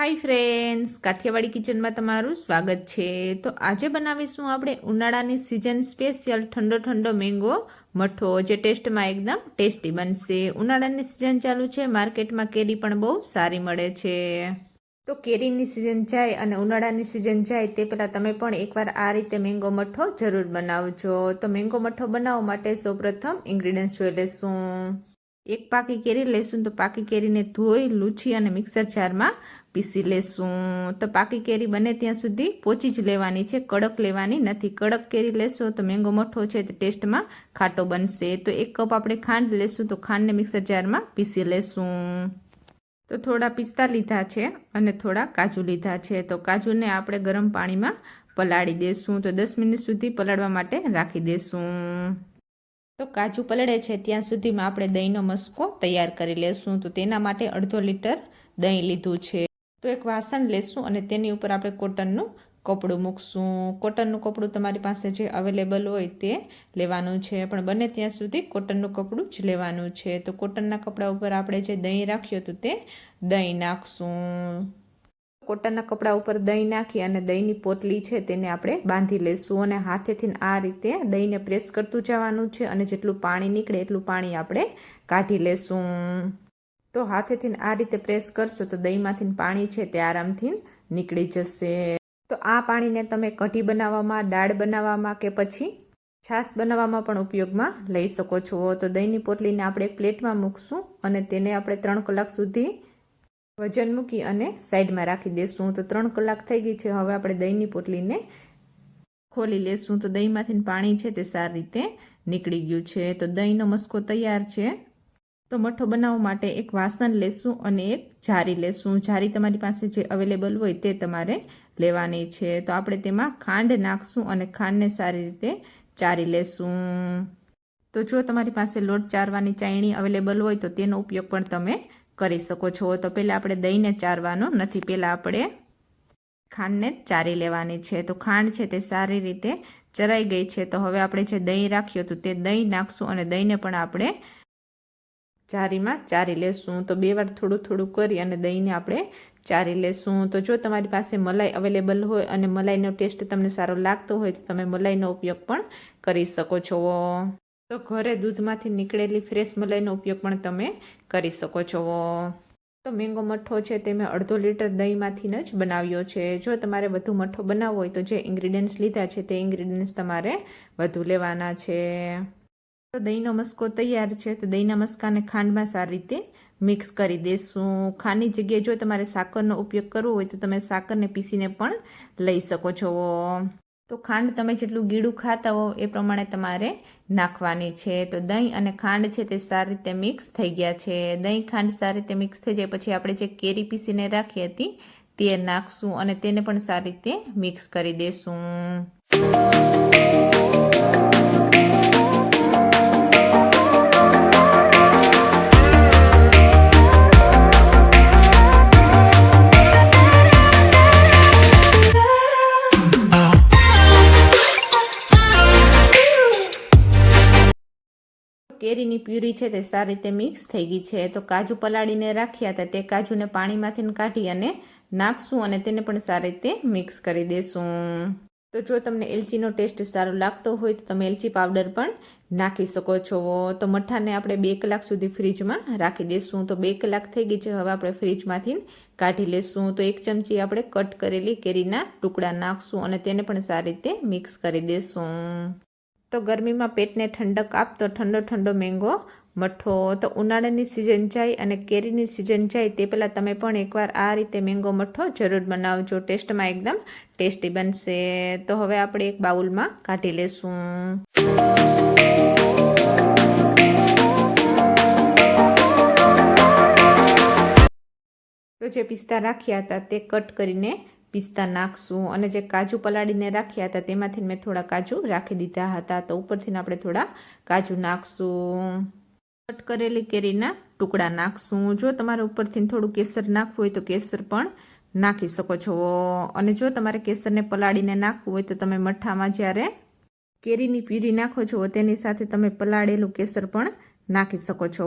Hi friends Kathiawadi કિચનમાં તમારું સ્વાગત છે. તો આજે બનાવીશું આપણે ઉનાળાની સિઝન સ્પેશિયલ ઠંડો ઠંડો મેંગો મઠો, જે ટેસ્ટમાં એકદમ ટેસ્ટી બનશે. ઉનાળાની સિઝન ચાલુ છે, માર્કેટમાં કેરી પણ બહુ સારી મળે છે. તો કેરીની સિઝન જાય અને ઉનાળાની સિઝન જાય તે પહેલાં તમે પણ એકવાર આ રીતે મેંગો મઠો જરૂર બનાવજો. તો મેંગો મઠો બનાવવા માટે સૌપ્રથમ ઇન્ગ્રીડિયન્ટ્સ જોઈ લેશું. એક પાકી કેરી લેશું તો પાકી કેરીને ધોઈ, લૂછી અને મિક્સર જારમાં પીસી લેશું. તો પાકી કેરી બને ત્યાં સુધી પોચી જ લેવાની છે, કડક લેવાની નથી. કડક કેરી લેશો તો મેંગો મઠો છે તે ટેસ્ટમાં ખાટો બનશે. તો એક કપ આપણે ખાંડ લેશું તો ખાંડને મિક્સર જારમાં પીસી લેશું. તો થોડા પિસ્તા લીધા છે અને થોડા કાજુ લીધા છે. તો કાજુને આપણે ગરમ પાણીમાં પલાળી દેશું. તો દસ મિનિટ સુધી પલાળવા માટે રાખી દેશું. તો કાજુ પલળે છે, ત્યાં સુધીમાં આપણે દહીંનો મસ્કો તૈયાર કરી લેશું. તો તેના માટે અડધો લીટર દહીં લીધું છે. તો એક વાસણ લેશું અને તેની ઉપર આપણે કોટનનું કપડું મૂકશું. કોટનનું કપડું તમારી પાસે જે અવેલેબલ હોય તે લેવાનું છે. પણ બને ત્યાં સુધી કોટનનું કપડું જ લેવાનું છે. તો કોટનના કપડા ઉપર આપણે જે દહીં રાખ્યું હતું તે દહીં નાખશું. કોટનના કપડા ઉપર દહીં નાખી અને દહીંની પોટલી છે તેને આપણે બાંધી લેશું અને હાથેથી આ રીતે દહીંને પ્રેસ કરતું જવાનું છે અને જેટલું પાણી નીકળે એટલું પાણી આપણે કાઢી લેશું. તો હાથેથી આ રીતે પ્રેસ કરશો તો દહીંમાંથી પાણી છે તે આરામથી નીકળી જશે. તો આ પાણીને તમે કઢી બનાવવામાં, દાળ બનાવવામાં કે પછી છાશ બનાવવામાં પણ ઉપયોગમાં લઈ શકો છો. તો દહીંની પોટલીને આપણે પ્લેટમાં મૂકશું અને તેને આપણે ત્રણ કલાક સુધી વજન મૂકી અને સાઈડમાં રાખી દેશું. તો ત્રણ કલાક થઈ ગઈ છે. હવે આપણે દહીંની પોટલીને ખોલી લેશું. તો દહીંમાંથી પાણી છે તે સારી રીતે નીકળી ગયું છે. તો દહીંનો મસ્કો તૈયાર છે. તો મઠો બનાવવા માટે એક વાસણ લેશું અને એક જારી લેશું. જારી તમારી પાસે જે અવેલેબલ હોય તે તમારે લેવાની છે. તો આપણે તેમાં ખાંડ નાખશું અને ખાંડને સારી રીતે ચારી લેશું. તો જો તમારી પાસે લોટ ચારવાની ચાયણી અવેલેબલ હોય તો તેનો ઉપયોગ પણ તમે કરી શકો છો. તો પહેલાં આપણે દહીંને ચારવાનો, નથી પહેલાં આપણે ખાંડને ચારી લેવાની છે. તો ખાંડ છે તે સારી રીતે ચરાઈ ગઈ છે. તો હવે આપણે જે દહીં રાખ્યું હતું તે દહીં નાખશું અને દહીંને પણ આપણે ચારીમાં ચારી લેશું. તો બે વાર થોડું થોડું કરી અને દહીંને આપણે ચારી લેશું. તો જો તમારી પાસે મલાઈ અવેલેબલ હોય અને મલાઈનો ટેસ્ટ તમને સારો લાગતો હોય તો તમે મલાઈનો ઉપયોગ પણ કરી શકો છો. તો ઘરે દૂધમાંથી નીકળેલી ફ્રેશ મલાઈનો ઉપયોગ પણ તમે કરી શકો છો. તો મેંગો મઠ્ઠો છે તે મેં અડધો લીટર દહીંમાંથી જ બનાવ્યો છે. જો તમારે વધુ મઠ્ઠો બનાવવો હોય તો જે ઇન્ગ્રીડિયન્ટ્સ લીધા છે તે ઇન્ગ્રીડિયન્ટ્સ તમારે વધુ લેવાના છે. તો દહીંનો મસ્કો તૈયાર છે. તો દહીંના મસ્કાને ખાંડમાં સારી રીતે મિક્સ કરી દેશું. ખાંડની જગ્યાએ જો તમારે સાકરનો ઉપયોગ કરવો હોય તો તમે સાકરને પીસીને પણ લઈ શકો છો. તો ખાંડ તમે જેટલું ગીડું ખાતા હો એ પ્રમાણે તમારે નાખવાની છે. તો દહીં અને ખાંડ છે તે સારી રીતે મિક્સ થઈ ગયા છે. દહીં, ખાંડ સારી રીતે મિક્સ થઈ જાય પછી આપણે જે કેરી પીસીને રાખી હતી તે નાખશું અને તેને પણ સારી રીતે મિક્સ કરી દેશું. કેરીની પ્યુરી છે તે સારી રીતે મિક્સ થઈ ગઈ છે. તો કાજુ પલાળીને રાખ્યા હતા તે કાજુને પાણીમાંથી કાઢી અને નાખશું અને તેને પણ સારી રીતે મિક્સ કરી દેશું. તો જો તમને એલચીનો ટેસ્ટ સારો લાગતો હોય તો તમે એલચી પાવડર પણ નાખી શકો છો. તો મઠાને આપણે બે કલાક સુધી ફ્રીજમાં રાખી દઈશું તો બે કલાક થઈ ગઈ છે, હવે આપણે ફ્રીજમાંથી કાઢી લેશું. તો એક ચમચી આપણે કટ કરેલી કેરીના ટુકડા નાખશું અને તેને પણ સારી રીતે મિક્સ કરી દેશું. તો ગરમીમાં પેટને ઠંડક આપતો ઠંડો ઠંડો મેંગો મઠો. તો ઉનાળાની સિઝન જાય અને કેરીની સિઝન જાય તે પહેલાં તમે પણ એકવાર આ રીતે મેંગો મઠો જરૂર બનાવજો. ટેસ્ટમાં એકદમ ટેસ્ટી બનશે. તો હવે આપણે એક બાઉલમાં કાઢી લેશું. તો જે પિસ્તા રાખ્યા હતા તે કટ કરીને પિસ્તા નાખશું અને જે કાજુ પલાળીને રાખ્યા હતા તેમાંથી મેં થોડા કાજુ રાખી દીધા હતા. તો ઉપરથી આપણે થોડા કાજુ નાખશું. કટ કરેલી કેરીના ટુકડા નાખશું. જો તમારે ઉપરથી થોડું કેસર નાખવું હોય તો કેસર પણ નાખી શકો છો. અને જો તમારે કેસરને પલાળીને નાખવું હોય તો તમે મઠ્ઠામાં જ્યારે કેરીની પ્યુરી નાખો છો તેની સાથે તમે પલાળેલું કેસર પણ નાખી શકો છો.